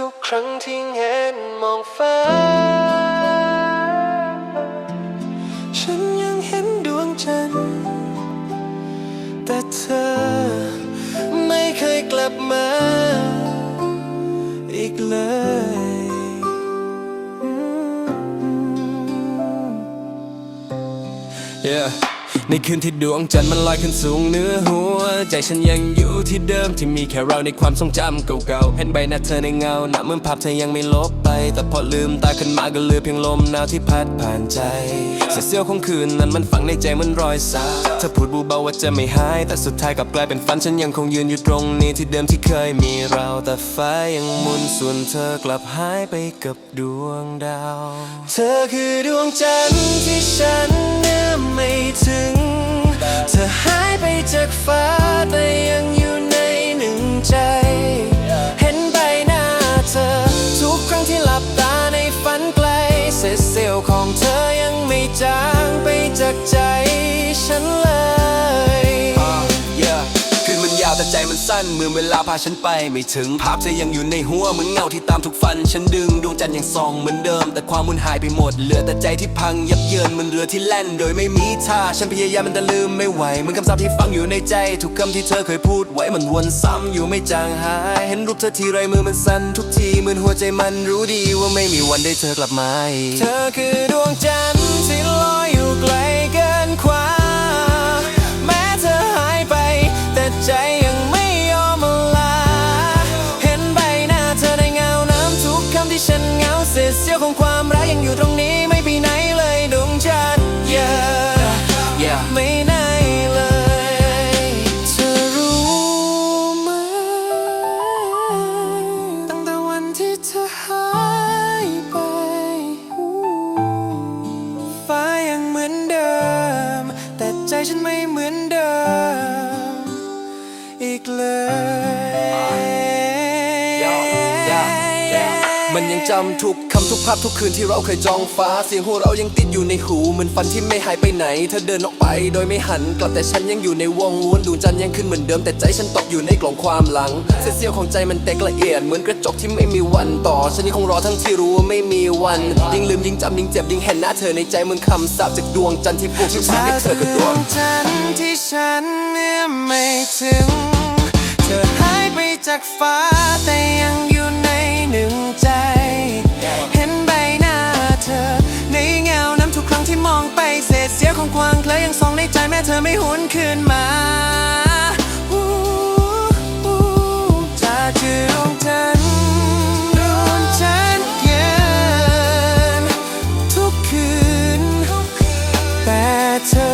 ทุกครั้งที่เห็นมองฟ้า ฉันยังเห็นดวงจันทร์ แต่เธอไม่เคยกลับมา อีกเลย Yeah ในคืนที่ดวงจันทร์มันลอยขึ้นสูงเหนือหัว ใจฉันยังอยู่ที่เดิมที่มีแค่เราในความทรงจำเก่าๆ เห็นใบหน้าเธอในเงาหน้าเหมือนภาพเธอยังไม่ลบไป แต่พอลืมตาขึ้นมาก็เหลือเพียงลมหนาวที่พัดผ่านใจเสียเสี้ยวของคืนนั้นมันฝังในใจมันรอยสาเธอพูดเบาๆว่าจะไม่หาย แต่สุดท้ายกลับกลายเป็นฝันฉันยังคงยืนอยู่ตรงนี้ที่เดิมที่เคยมีเราแต่ฟ้ายังหมุนส่วนเธอกลับหายไปกับดวงดาว เธอคือดวงจันทร์ที่ฉันเนื้อไม่ ถึง เธอหายไปจากฟ้าแต่ยังอยู่ในหนึ่งใจ เห็นใบหน้าเธอ ทุกครั้งที่หลับตาในฝันไกลเศษเสี้ยวของเธอยังไม่จางไป สั้นเมื่อเวลาพาฉันไปไม่ถึง ภาพเธอยังอยู่ในหัวเหมือนเงาที่ตามทุกฟัน ฉันดึงดวงจันทร์ยังส่องเหมือนเดิม แต่ความมุนหายไปหมด เหลือแต่ใจที่พังยับเยินเหมือนเรือที่แล่น โดยไม่มีท่า ฉันพยายามมันแต่ลืมไม่ไหวเหมือนคำสาปที่ฝังอยู่ในใจ ทุกคำที่เธอเคยพูดไว้มันวนซ้ำอยู่ไม่จางหาย เห็นรูปเธอทีไรมือมันสั่นทุกทีเหมือนหัวใจมันรู้ดีว่าไม่มีวันได้เธอกลับมา เธอคือดวงจันทร์ ฉันเหงาเศษเสี้ยวของความรักยังอยู่ตรงนี้ไม่ไปไหนเลยดวงจันทร์ yeah yeah ไม่ไหนเลย เธอรู้ไหม ตั้งแต่วันที่เธอหายไป ฟ้ายังเหมือนเดิม แต่ใจฉันไม่เหมือน มันยังจำทุกคำทุกภาพทุกคืนที่เราเคยจองฟ้า เสียงหัวเรายังติดอยู่ในหูเหมือนฝันที่ไม่หายไปไหน เธอเดินออกไปโดยไม่หันกลับแต่ฉันยังอยู่ในวงวนดวงจันทร์ยังขึ้นเหมือนเดิมแต่ใจฉันตกอยู่ในกล่องความหลังเศษเสี้ยวของใจมันแตกละเอียดเหมือนกระจกที่ไม่มีวันต่อ ฉันยังคงรอทั้งที่รู้ว่าไม่มีวัน ยิ่งลืมยิ่งจำยิ่งเจ็บยิ่งเห็นหน้าเธอในใจเหมือนคำสาปจากดวงจันทร์ที่ผูกฉันให้เธอกับดวงจันทร์ที่ฉันไม่ถึง เธอหายไปจากฟ้าแต่ยัง เธอไม่หุนคืนมาจากชื่อของฉันโดนฉันเย็นทุกคืน แต่เธอ